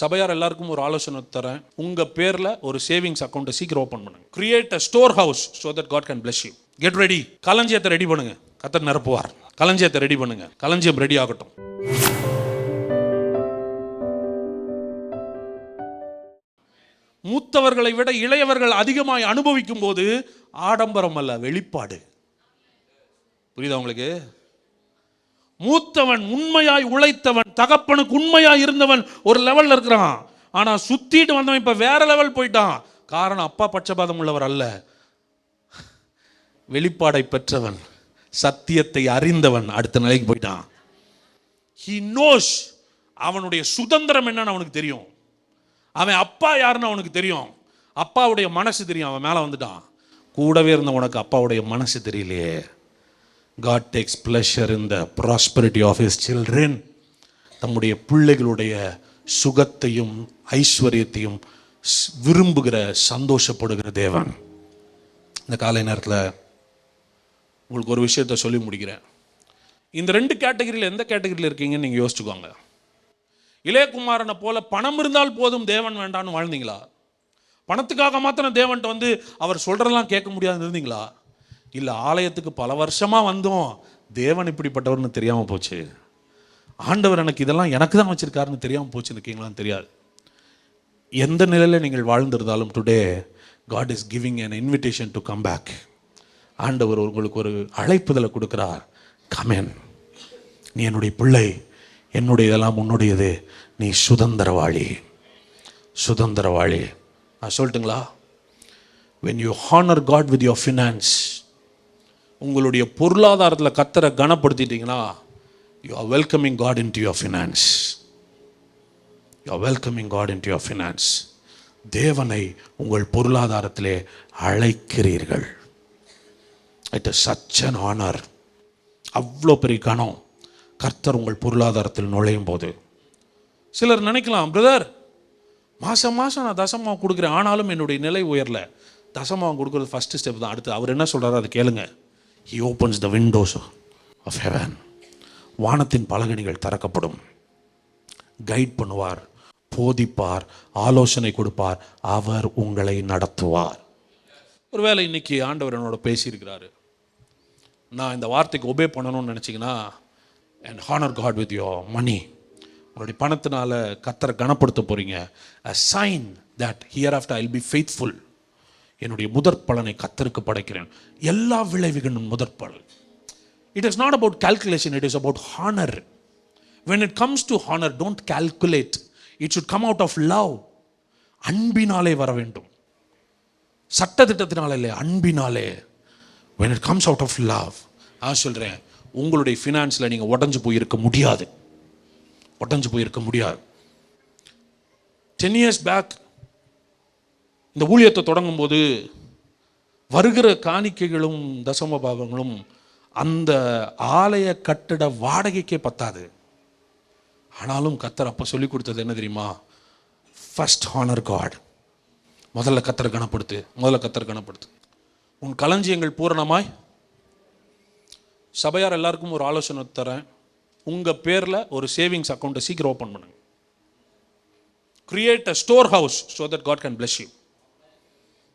சபையார் எல்லாருக்கும் ஒரு ஆலோசனை தரேன். உங்கள் பேரில் ஒரு சேவிங்ஸ் அக்கௌண்ட்டை சீக்கிரம் ஓப்பன் பண்ணுங்க. Create a store house so that God can bless you get ready களஞ்சியத்தை ready பண்ணுங்க. கத்தர் நிரப்புவார். களஞ்சியத்தை ரெடி பண்ணுங்க. களஞ்சியம் ரெடி ஆகட்டும். மூத்தவர்களை விட இளையவர்கள் அதிகமாய் அனுபவிக்கும் போது ஆடம்பரம் அல்ல வெளிப்பாடு. புரியுதா உங்களுக்கு? மூத்தவன் உண்மையாய் உழைத்தவன் தகப்பனுக்கு உண்மையாய் இருந்தவன் ஒரு லெவலில் இருக்கிறான். ஆனால் சுத்திட்டு வந்தவன் இப்போ வேற லெவல் போயிட்டான். காரணம் அப்பா பட்சபாதம் உள்ளவர் அல்ல. வெளிப்பாடை பெற்றவன் சத்தியத்தை அறிந்தவன் அடுத்த நிலைக்கு போயிட்டான். ஹி நோஸ் அவனுடைய சுதந்திரம் என்னன்னு அவனுக்கு தெரியும். அவன் அப்பா யாருன்னு அவனுக்கு தெரியும். அப்பாவுடைய மனசு தெரியும் அவன் மேலே வந்துட்டான். கூடவே இருந்த உனக்கு அப்பாவுடைய மனசு தெரியலையே. காட் டேக்ஸ் பிளஷர் இந்த the prosperity of his தம்முடைய பிள்ளைகளுடைய சுகத்தையும் ஐஸ்வர்யத்தையும் விரும்புகிற சந்தோஷப்படுகிற தேவன். இந்த காலை நேரத்தில் உங்களுக்கு ஒரு விஷயத்தை சொல்லி முடிக்கிறேன். இந்த ரெண்டு கேட்டகரியில் எந்த கேட்டகரியில் இருக்கீங்கன்னு நீங்கள் யோசிச்சுக்கோங்க. இளையகுமாரனை போல பணம் இருந்தால் போதும் தேவன் வேண்டான்னு வாழ்ந்தீங்களா? பணத்துக்காக மாத்திரம் தேவன்ட்ட வந்து அவர் சொல்கிறதெல்லாம் கேட்க முடியாதுன்னு இருந்தீங்களா? இல்லை ஆலயத்துக்கு பல வருஷமாக வந்தோம். தேவன் இப்படிப்பட்டவர்னு தெரியாமல் போச்சு. ஆண்டவர் எனக்கு இதெல்லாம் எனக்கு தான் வச்சுருக்காருன்னு தெரியாமல் போச்சு இருக்கீங்களான்னு தெரியாது. எந்த நிலையில் நீங்கள் வாழ்ந்திருந்தாலும் today God is giving an invitation to come back ஆண்டவர் உங்களுக்கு ஒரு அழைப்புதலை கொடுக்குறார். கமேன் நீ என்னுடைய பிள்ளை என்னுடைய இதெல்லாம் உன்னுடையது. நீ சுதந்திரவாளி. சுதந்திரவாளி. நான் சொல்லட்டுங்களா? When you honour God with your finance உங்களுடைய பொருளாதாரத்தில் கத்தரை கனப்படுத்திட்டீங்கன்னா you are welcoming God into your finance you are welcoming God into your finance தேவனை உங்கள் பொருளாதாரத்திலே அழைக்கிறீர்கள். It is such an honour அவ்வளோ பெரிய கணம் கர்த்தர் உங்கள் பொருளாதாரத்தில் நுழையும் போது. சிலர் நினைக்கலாம் பிரதர் மாதம் மாதம் நான் தசமாவம் கொடுக்குறேன். ஆனாலும் என்னுடைய நிலை உயரலை. தசமாவம் கொடுக்குறது ஃபஸ்ட்டு ஸ்டெப் தான். அடுத்து அவர் என்ன சொல்கிறாரோ அதை கேளுங்கள் he opens the windows of heaven வானத்தின் பலகணிகள் திறக்கப்படும். கைட் பண்ணுவார் போதிப்பார் ஆலோசனை கொடுப்பார் அவர் உங்களை நடத்துவார். ஒருவேளை இன்னைக்கு ஆண்டவர் என்னோட பேசியிருக்கிறாரு. நான் இந்த வார்த்தைக்கு ஒபே பண்ணணும்னு நினச்சிங்கன்னா and honour God with your money உங்களுடைய பணத்தினால கத்தரை கனப்படுத்த போகிறீங்க a sign that hereafter I'll be faithful என்னுடைய முதற் பலனை கத்தருக்கு படைக்கிறேன். எல்லா விளைவுகளும் முதற் பலன் it is not about calculation it is about honour when it comes to honour don't calculate it should come out of love அன்பினாலே வர வேண்டும். சட்டத்திட்டத்தினால இல்லை அன்பினாலே. When it comes out of love நான் சொல்கிறேன் உங்களுடைய ஃபினான்ஸில் நீங்கள் உடஞ்சு போயிருக்க முடியாது. உடஞ்சு போயிருக்க முடியாது. டென் இயர்ஸ் பேக் இந்த ஊழியத்தை தொடங்கும் போது வருகிற காணிக்கைகளும் தசம பாவங்களும் அந்த ஆலய கட்டிட வாடகைக்கே பத்தாது. ஆனாலும் கத்தர் அப்போ சொல்லி கொடுத்தது என்ன தெரியுமா? ஃபஸ்ட் ஹானர் காட் முதல்ல கத்தர் கணப்படுத்து முதல்ல கத்தர் கணப்படுத்து உன் களஞ்சியங்கள் பூரணமாய். சபையார் எல்லாருக்கும் ஒரு ஆலோசனை தரேன். உங்கள் பேரில் ஒரு சேவிங்ஸ் அக்கௌண்ட்டை சீக்கிரம் ஓப்பன் பண்ணுங்க. Create a store house so that God can bless you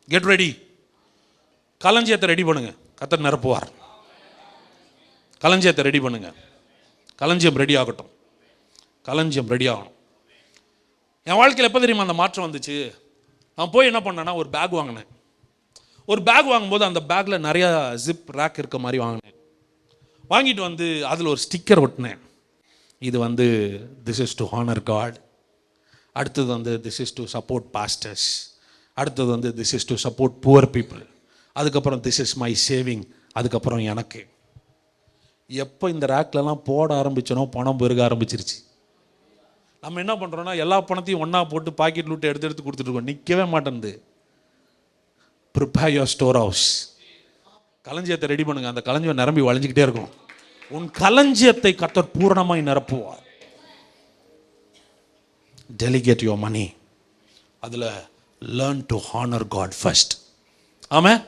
get ready களஞ்சியத்தை ready பண்ணுங்க. கத்தர் நிரப்புவார். களஞ்சியத்தை ரெடி பண்ணுங்க. களஞ்சியம் ரெடி ஆகட்டும். களஞ்சியம் ரெடி ஆகணும். என் வாழ்க்கையில் எப்போ தெரியுமா அந்த மாற்றம் வந்துச்சு? நான் போய் என்ன பண்ணேன்னா ஒரு பேக் வாங்கினேன். ஒரு பேக் வாங்கும்போது அந்த பேக்கில் நிறையா ஜிப் ரேக் இருக்க மாதிரி வாங்கினேன். வாங்கிட்டு வந்து அதில் ஒரு ஸ்டிக்கர் ஒட்டினேன். இது வந்து this is to honour God அடுத்தது வந்து this is to support pastors அடுத்தது வந்து this is to support poor people அதுக்கப்புறம் திஸ் இஸ் மை சேவிங் அதுக்கப்புறம் எனக்கு. எப்போ இந்த ரேக்லலாம் போட ஆரம்பிச்சனோ பணம் பெருக ஆரம்பிச்சிருச்சு. நம்ம என்ன பண்ணுறோன்னா எல்லா பணத்தையும் ஒன்றா போட்டு பாக்கெட் லூட்டு எடுத்து எடுத்து கொடுத்துட்ருக்கோம் நிற்கவே மாட்டேன்து. ப்ரிப்பேர் யோர் ஸ்டோர் ஹவுஸ் களஞ்சியத்தை ரெடி பண்ணுங்க. அந்த களஞ்சியம் நிரம்பி வளைஞ்சிக்கிட்டே இருக்கும் உன் களஞ்சியத்தை கத்தர் பூரணமாய் நிரப்புவார். டெலிகேட் யோர் மணி அதில் learn to honour God first ஆமாம்